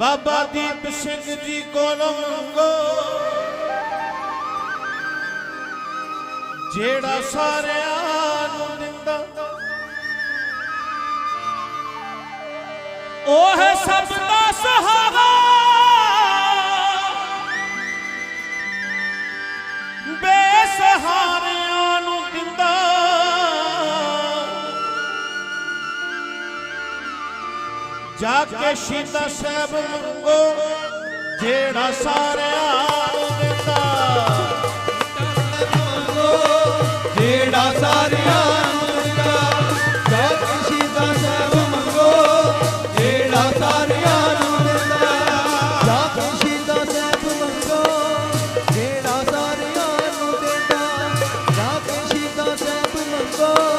ਬਾਬਾ ਦੀਪ ਸਿੰਘ ਜੀ ਕੋਲੋਂ ਮੰਗੋ। ਜਿਹੜਾ ਸਾਰਿਆਂ ਨੂੰ ਦਿੰਦਾ ਉਹ ਹੈ ਸਭ ਜਾ ਕੇ ਸ਼ੀਤਾ ਸਾਹਿਬ ਮੰਗੋ ਜਿਹੜਾ ਸਾਰਿਆਂ ਨੂੰ ਦਿੰਦਾ। ਮੰਗੋ ਜਿਹੜਾ ਸਾਰਿਆਂ ਜਾ ਮੰਗੋ ਜਿਹੜਾ ਸਾਰਿਆਂ ਨੂੰ ਦਿੰਦਾ। ਜਾ ਕੇ ਸ਼ੀਤਾ ਸਾਹਿਬ ਮੰਗੋ ਜਿਹੜਾ ਸਾਰਿਆਂ ਨੂੰ ਦਿੰਦਾ। ਜਾ ਕੇ ਮੰਗੋ